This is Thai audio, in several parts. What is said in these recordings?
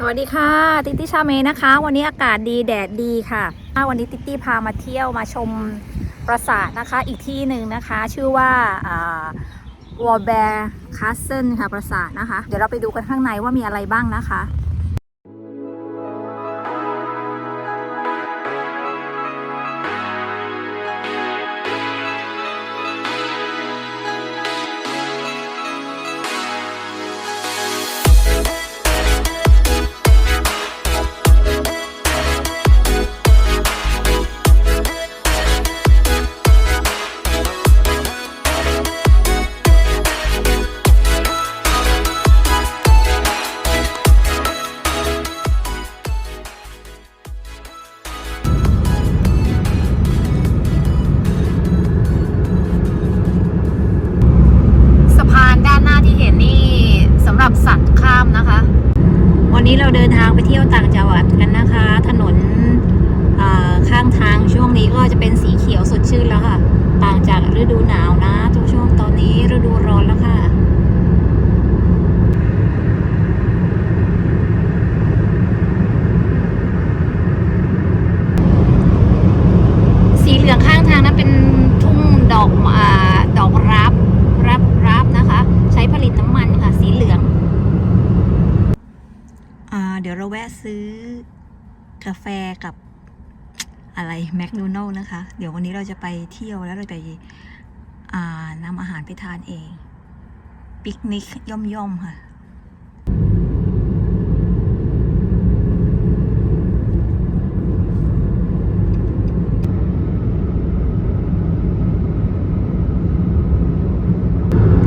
สวัสดีค่ะ ติตี้ชาเมนะคะ วันนี้อากาศดีแดดดีค่ะ วันนี้ติตี้พามาเที่ยวมาชมปราสาทนะคะ อีกที่หนึ่งนะคะ ชื่อว่าวอลแบร์คาสเซิลค่ะปราสาทนะคะ เดี๋ยวเราไปดูกันข้างในว่ามีอะไรบ้างนะคะ ช่วงนี้ก็จะเป็นสีเขียวสดชื่นแล้วค่ะ ต่างจากฤดูหนาวนะทุกช่วงตอนนี้ฤดูร้อนแล้วค่ะสีเหลืองข้างทางนั้นเป็นทุ่งดอกอ่าดอกรับรับรับนะคะใช้ผลิตน้ำมันค่ะสีเหลืองอ่าเดี๋ยวเราแวะซื้อกาแฟกับ อะไรแมคโดนัลล์นะคะ เดี๋ยววันนี้เราจะไปเที่ยวแล้วเราไปอ่านำอาหารไปทานเอง ปิกนิกย่อมๆค่ะ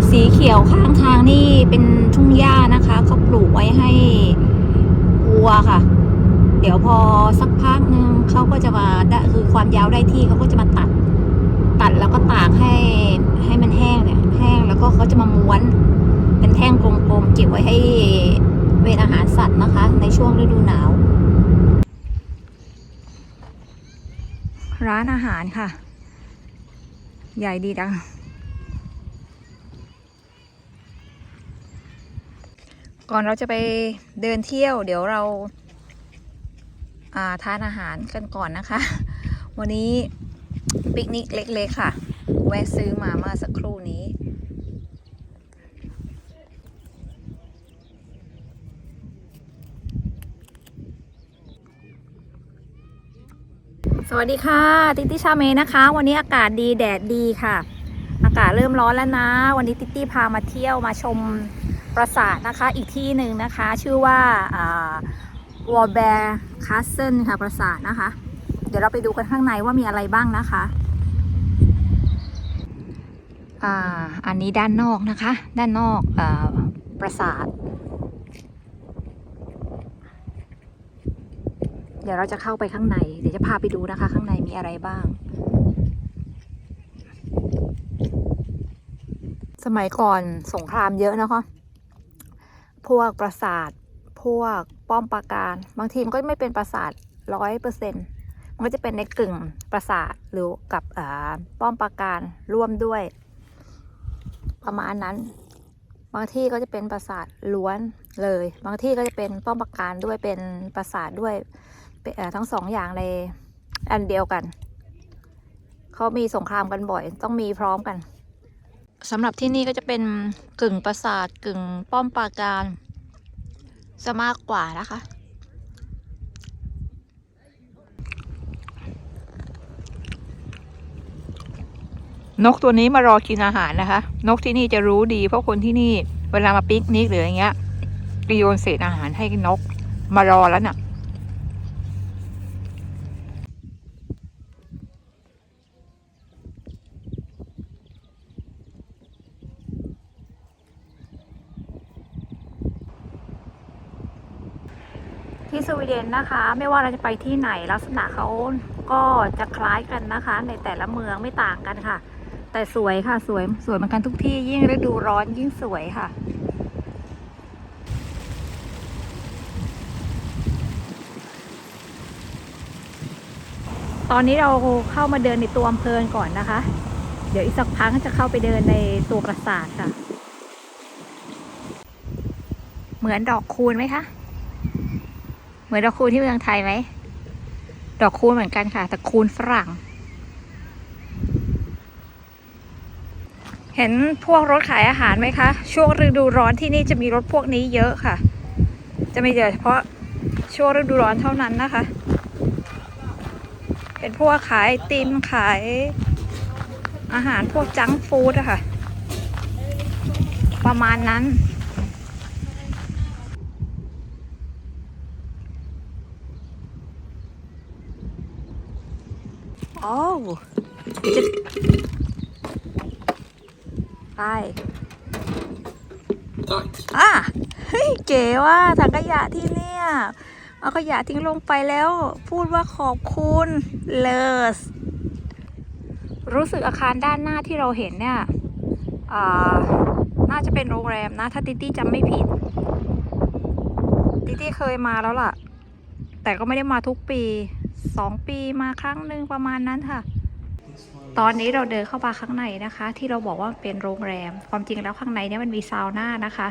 สีเขียวข้างทางนี่เป็นทุ่งหญ้านะคะเขาปลูกไว้ให้วัวค่ะ เดี๋ยวพอสักพักนึงเขาก็จะมาคือความยาวได้ที่เขาก็จะมาตัด ตัดแล้วก็ตากให้ให้มันแห้งเนี่ยแห้งแล้วก็เขาจะมาม้วน เป็นแท่งกลมๆเก็บไว้ให้เป็นอาหารสัตว์นะคะ ในช่วงฤดูหนาว ร้านอาหารค่ะ ใหญ่ดีดังก่อนเราจะไปเดินเที่ยว เดี๋ยวเรา ทานอาหารกันก่อนนะคะ วันนี้ปิกนิกเล็กๆค่ะ แวะซื้อมาเมื่อสักครู่นี้สวัสดีค่ะ ติตี้ชาเมนะคะ วันนี้อากาศดีแดดดีค่ะ อากาศเริ่มร้อนแล้วนะ วันนี้ติตี้พามาเที่ยวมาชมปราสาทนะคะ อีกที่หนึ่งนะคะ ชื่อว่าวอลแบร์ คาสเซิลค่ะปราสาทนะคะ เดี๋ยวเราไปดูกันข้างในว่ามีอะไรบ้างนะคะอ่าอันนี้ด้านนอกนะคะ ด้านนอกอาปราสาท เดี๋ยวเราจะเข้าไปข้างใน เดี๋ยวจะพาไปดูนะคะ ข้างในมีอะไรบ้างสมัยก่อนสงครามเยอะนะคะ พวกปราสาท พวกป้อมปราการ บางทีมันก็ไม่เป็นปราสาทร้อยเปอร์เซ็นมันก็จะเป็นในกึ่งปราสาทหรือกับอ่าป้อมปราการร่วมด้วย ประมาณนั้น บางที่ก็จะเป็นปราสาทล้วนเลย บางที่ก็จะเป็นป้อมปราการด้วยเป็นปราสาทด้วยทั้งสองอย่างในอันเดียวกันเขามีสงครามกันบ่อย ต้องมีพร้อมกันสำหรับที่นี่ก็จะเป็นกึ่งปราสาทกึ่งป้อมปราการ จะมากกว่านะคะ นกตัวนี้มารอกินอาหารนะคะ นกที่นี่จะรู้ดี เพราะคนที่นี่เวลามาปิกนิกหรืออย่างเงี้ยโยนเศษอาหารให้นกมารอแล้วน่ะ นนะคะ ไม่ว่าเราจะไปที่ไหนลักษณะเขาก็จะคล้ายกันนะคะ ในแต่ละเมืองไม่ต่างกันค่ะ แต่สวยค่ะสวยสวยเหมือนกันทุกที่ยิ่งฤดูร้อนยิ่งสวยค่ะตอนนี้เราเข้ามาเดินในตัวอำเภอก่อนนะคะ เดี๋ยวอีกสักพักจะเข้าไปเดินในตัวปราสาทค่ะ เหมือนดอกคูณไหมคะ เหมือนดอกคูณที่เมืองไทยไหม ดอกคูณเหมือนกันค่ะ แต่คูณฝรั่ง เห็นพวกรถขายอาหารไหมคะ ช่วงฤดูร้อนที่นี่จะมีรถพวกนี้เยอะค่ะ จะไมีเฉพาะช่วงฤดูร้อนเท่านั้นนะคะเป็นพวกขายติมขายอาหารพวกจังฟู้ดอะค่ะ ประมาณนั้น อ้จะไปอะเฮ้ยเก๋ว่าถังขยะที่เนี่ย เอาขยะทิ้งลงไปแล้ว พูดว่าขอบคุณเลสรู้สึกอาคารด้านหน้าที่เราเห็นเนี่ยน่าจะเป็นโรงแรมนะ ถ้าติตี้จำไม่ผิด ติตี้เคยมาแล้วล่ะ แต่ก็ไม่ได้มาทุกปี สองปีมาครั้งหนึ่งประมาณนั้นค่ะ ตอนนี้เราเดินเข้ามาข้างในนะคะ ที่เราบอกว่าเป็นโรงแรม ความจริงแล้วข้างในเนี่ยมันมีซาวน่านะคะ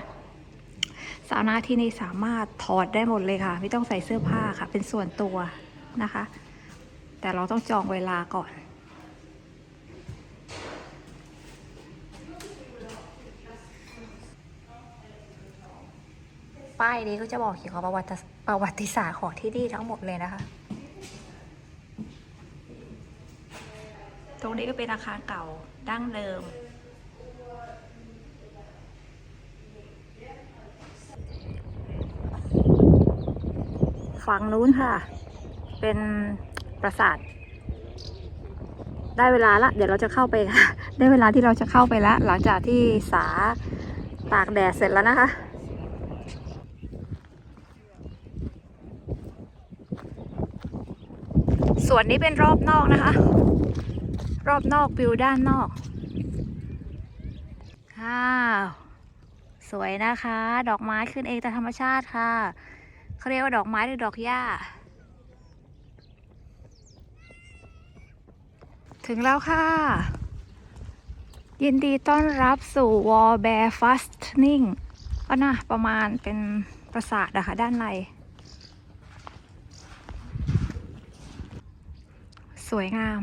ซาวน่าที่นี่สามารถถอดได้หมดเลยค่ะ ไม่ต้องใส่เสื้อผ้าค่ะ เป็นส่วนตัวนะคะ แต่เราต้องจองเวลาก่อนป้ายนี้ก็จะบอกเกี่ยวกับประวัติประวัติศาสตร์ของที่นี่ทั้งหมดเลยนะคะ ตรงนี้ก็เป็นอาคารเก่าดั้งเดิม ฝั่งนู้นค่ะ เป็นปราสาท ได้เวลาละ เดี๋ยวเราจะเข้าไปค่ะได้เวลาที่เราจะเข้าไปล้วหลังจากที่สาตากแดดเสร็จแล้วนะคะส่วนนี้เป็นรอบนอกนะคะ รอบนอกวิวด้านนอกอ้าวสวยนะคะ ดอกไม้ขึ้นเองตามธรรมชาติค่ะเขาเรียกว่าดอกไม้หรือดอกหญ้า ถึงแล้วค่ะ ยินดีต้อนรับสู่ Wall Bear Fastening ก็นะประมาณเป็นปราสาทนะคะด้านใน สวยงาม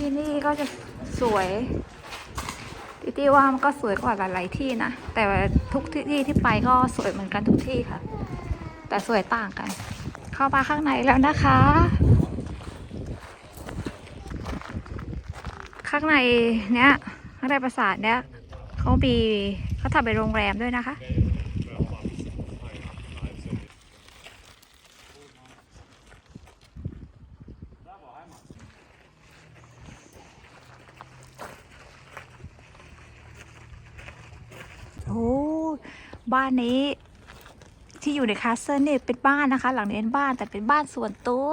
ที่นี่ก็จะสวยที่ที่ว่ามันก็สวยกว่าหลายๆที่นะ แต่ทุกที่ที่ไปก็สวยเหมือนกันทุกที่ค่ะ แต่สวยต่างกัน เข้ามาข้างในแล้วนะคะ ข้างในเนี้ยข้างในปราสาทเนี้ยเขามีเขาทำเป็นโรงแรมด้วยนะคะ โอ้ บ้านนี้ ที่อยู่ในคาสเซิลเนี่ยเป็นบ้านนะคะ หลังนี้เป็นบ้านแต่เป็นบ้านส่วนตัว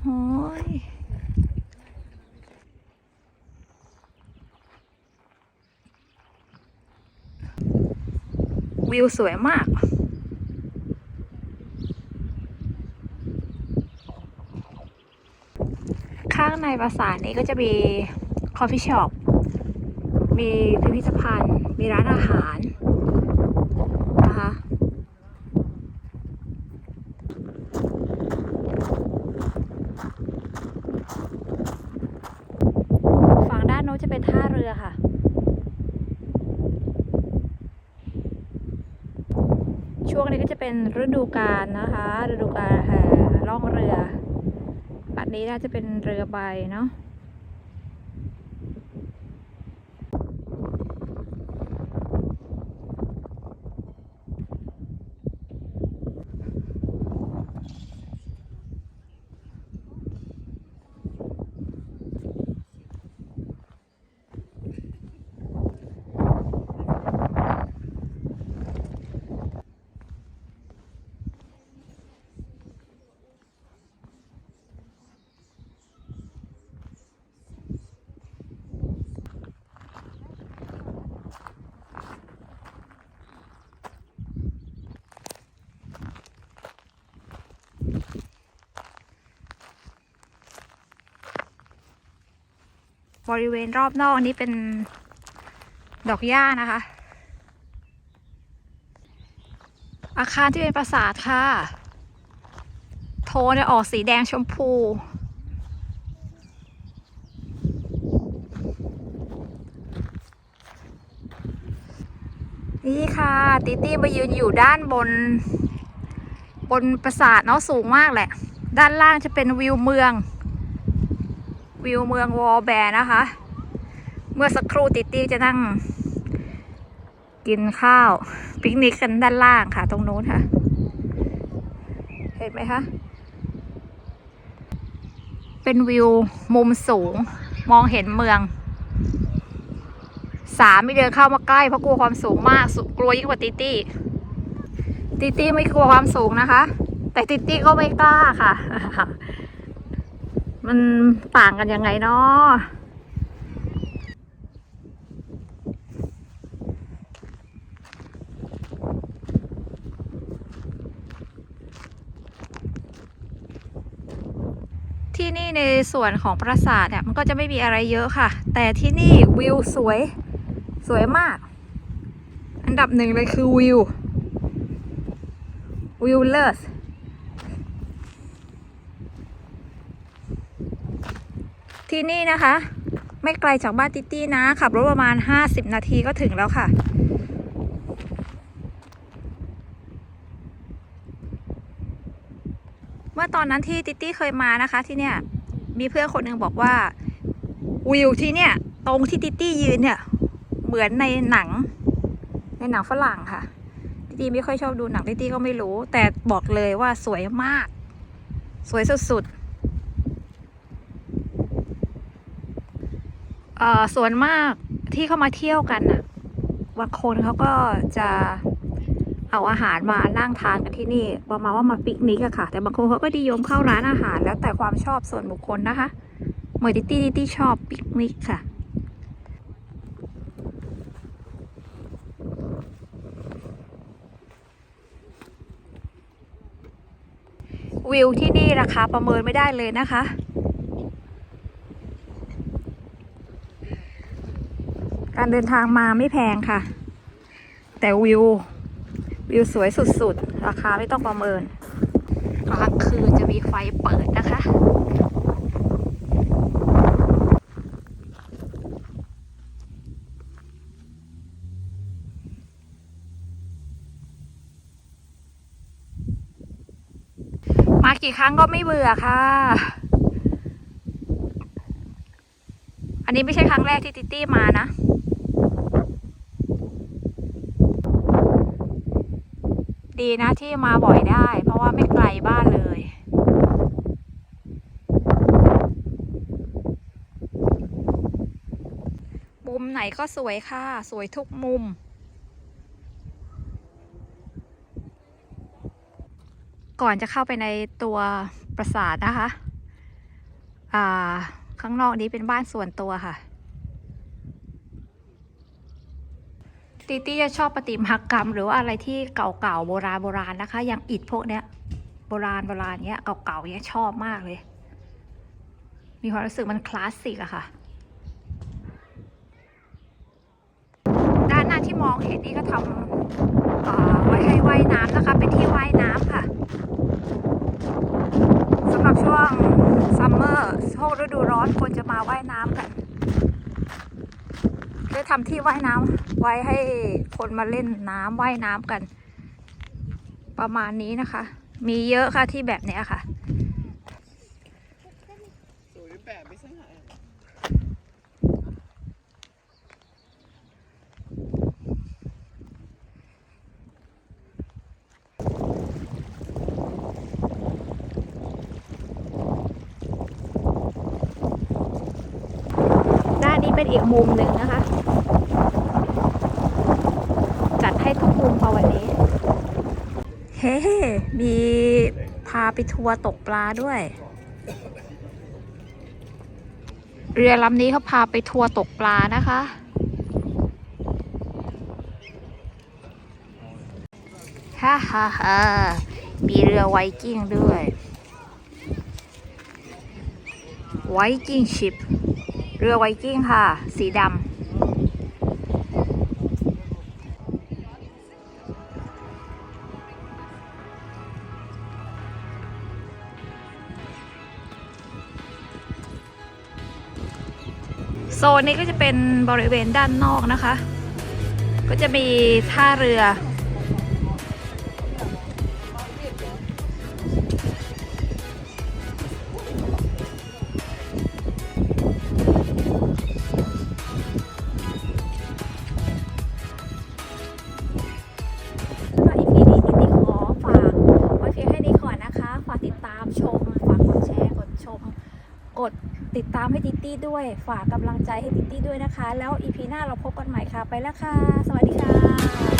โอ้ยวิวสวยมากข้างในปราสาทนี้ก็จะมีคอฟฟี่ช็อป มีพิพิธภัณฑ์ มีร้านอาหารนะคะฝั่งด้านโน้นจะเป็นท่าเรือค่ะช่วงนี้ก็จะเป็นฤดูกาลนะคะ ฤดูกาลแห่ล่องเรือปัดนี้น่าจะเป็นเรือใบเนาะ บริเวณรอบนอกนี้เป็นดอกหญ้านะคะ อาคารที่เป็นปราสาทค่ะ โทนจะออกสีแดงชมพู นี่ค่ะ ติตี้มายืนอยู่ด้านบน บนปราสาทเนาะสูงมากแหละ ด้านล่างจะเป็นวิวเมือง วิวเมืองวอลแบร์นะคะ เมื่อสักครู่ติตี้จะนั่ง กินข้าวปิกนิกกันด้านล่างค่ะ ตรงนู้นค่ะ เห็นไหมคะ เป็นวิวมุมสูง มองเห็นเมือง สามไม่เดินเข้ามาใกล้เพราะกลัวความสูงมากกลัวยิ่งกว่าติตี้ติตี้ไม่กลัวความสูงนะคะ แต่ติตี้ก็ไม่กล้าค่ะ มันต่างกันยังไงเนาะที่นี่ในส่วนของปราสาทเนี่ยมันก็จะไม่มีอะไรเยอะค่ะ แต่ที่นี่วิวสวยสวยมาก อันดับหนึ่งเลยคือวิววิวเลิศ ที่นี่นะคะ ไม่ไกลจากบ้านติตี้นะ ขับรถประมาณ 50 นาทีก็ถึงแล้วค่ะ เมื่อตอนนั้นที่ติตี้เคยมานะคะที่เนี่ย มีเพื่อนคนหนึ่งบอกว่า วิวที่เนี่ย ตรงที่ติตี้ยืนเนี่ย เหมือนในหนัง ในหนังฝรั่งค่ะติตี้ไม่ค่อยชอบดูหนังติตี้ก็ไม่รู้ แต่บอกเลยว่าสวยมาก สวยสุดๆเอ่อ ส่วนมากที่เข้ามาเที่ยวกันน่ะบางคนเขาก็จะเอาอาหารมานั่งทานกันที่นี่ ประมาณว่ามาปิกนิกอะค่ะ แต่บางคนเขาก็นิยมเข้าร้านอาหาร แล้วแต่ความชอบส่วนบุคคลนะคะเหมยติตี้ติตี้ชอบปิกนิกค่ะวิวที่นี่ราคาประเมินไม่ได้เลยนะคะ การเดินทางมาไม่แพงค่ะ แต่วิว วิวสวยสุดๆ ราคาไม่ต้องประเมินกลางคืนจะมีไฟเปิดนะคะมากี่ครั้งก็ไม่เบื่อค่ะ อันนี้ไม่ใช่ครั้งแรกที่ติตี้มานะ ดีนะที่มาบ่อยได้ เพราะว่าไม่ไกลบ้านเลยมุมไหนก็สวยค่ะ สวยทุกมุม ก่อนจะเข้าไปในตัวปราสาทนะคะ อ่า ข้างนอกนี้เป็นบ้านส่วนตัวค่ะ ติตี้จะชอบประติมากรรม หรือว่าอะไรที่เก่าๆโบราณโบราณนะคะ อย่างอิฐพวกเนี้ย โบราณโบราณเนี้ยเก่าๆเนี้ยชอบมากเลย มีความรู้สึกมันคลาสสิกอะค่ะ ด้านหน้าที่มองเห็นนี่ก็ทำเอ่อไว้ให้ว่ายน้ำนะคะ เป็นที่ว่ายน้ำค่ะสำหรับช่วงซัมเมอร์ช่วงฤดูร้อนคนจะมาว่ายน้ำกัน ได้ทำที่ว่ายน้ำไว้ให้คนมาเล่นน้ำว่ายน้ำกัน ประมาณนี้นะคะ มีเยอะค่ะที่แบบเนี้ยค่ะด้านนี้เป็นอีกมุมหนึ่งนะคะ จัด ให้ทุกมุมพอวันนี้ เฮ้ มีพาไปทัวร์ตกปลาด้วย เรือลำนี้เขาพาไปทัวร์ตกปลานะคะ ฮ่าฮ่าฮ่ามีเรือไวกิ้งด้วย ไวกิ้งชิป เรือไวกิ้งค่ะ สีดำ ซนนี้ก็จะเป็นบริเวณด้านนอกนะคะ ก็จะมีท่าเรือามให้ติตตี้ด้วย ฝากกำลังใจให้ติตตี้ด้วยนะคะ แล้วอีพีหน้าเราพบกันใหม่ค่ะ ไปแล้วค่ะ สวัสดีค่ะ